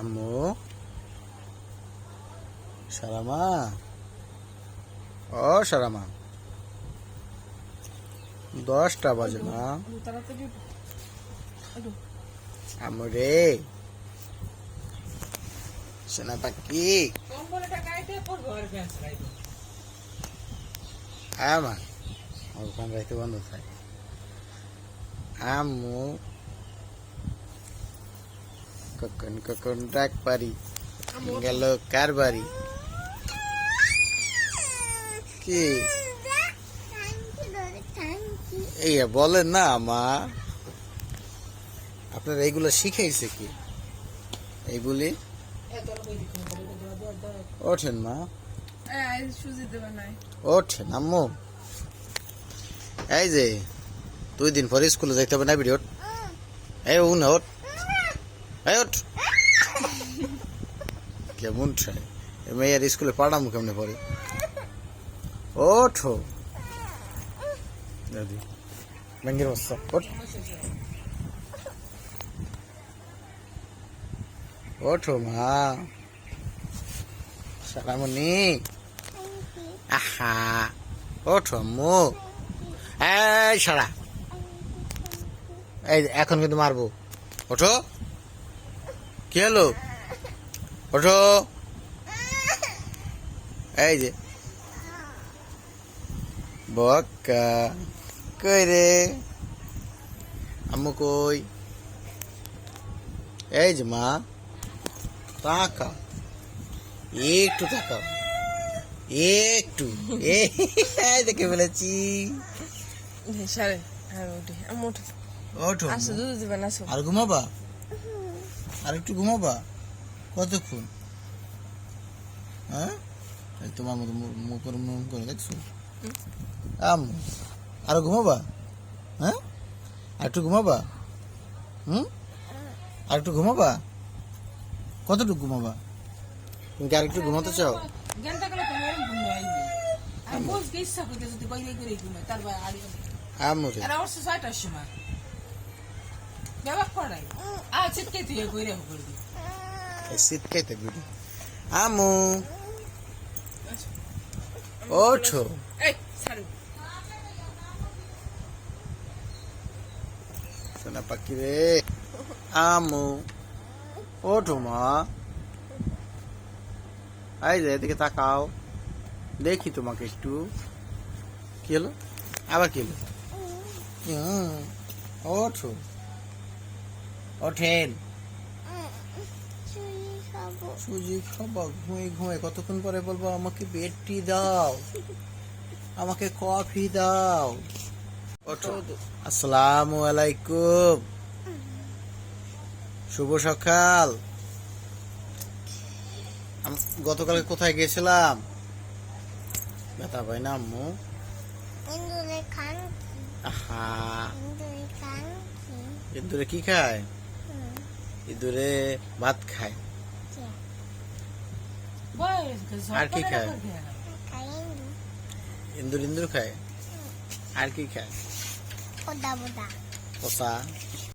আম্মু। সারামা ও সারামা দশটা বাজে না। আম্মু রে। সোনা পাখি। কম্বলটা গাইতে পড়ব আর ব্যাস গাইতে আমা ওখান রাইতে বন্ধ থাকে। আম্মু। কখন ডাক পারি? গেল কার বাড়ি? কি? এই বলেন না, মা। আপনার এইগুলো শিখাইছে কি? এইগুলি? ওঠেন, মা। ওঠেন, আম্মু। এই যে, দুই দিন পরে স্কুলে যাইতে হবে না ভিডিও এই উ না ওঠ এই ওঠ। কেমন মেয়ের স্কুলে পাঠামু কেমনে পরে ওঠো। দাদি। ব্যাঙ্গের বস্তা ওঠ। ওঠো মা। সারামণি আহা। ওঠো আম্মু। এই সারা এই এখন কিন্তু মারবো। ওঠো। কি হলো? ওঠো। এই যে। বক্কা কই রে? আম্মু কই? এই যে মা তাকাও একটু তাকাও একটু। এই দেখে ফেলেছি। আর ঘুমাবা? আর একটু ঘুমাবা? কতক্ষণ? হ্যাঁ? তোমার মতো মুখ করে দেখছ? আম আর ঘুমাবা? হ্যাঁ? আর একটু ঘুমাবা? হুম? আর একটু ঘুমাবা? কতটুকু ঘুমাবা? তুমি কি আর একটু ঘুমাতে চাও? আর ছয়টার সময়। আমু। ওঠো। সোনা পাখি রে। আমু। ওঠো মা। যে এদিকে তাকাও। দেখি তোমাকে একটু। কি হলো? আবার কি হলো? ওঠো। ওঠেন। সুজি খাব। ঘুমিয়ে ঘুমিয়ে কতক্ষণ পরে বলব আমাকে বেডটি দাও। আমাকে কফি দাও। ওঠো। আসসালামু আলাইকুম। শুভ সকাল। গতকালকে কোথায় গেছিলাম ব্যথা পাই না আম্মু? খান ইন্দুরে কি খায়? ইঁদুরে ভাত খায়। আর কি খায়? ইন্দুর ইন্দুর খায় আর কি খায়? কষা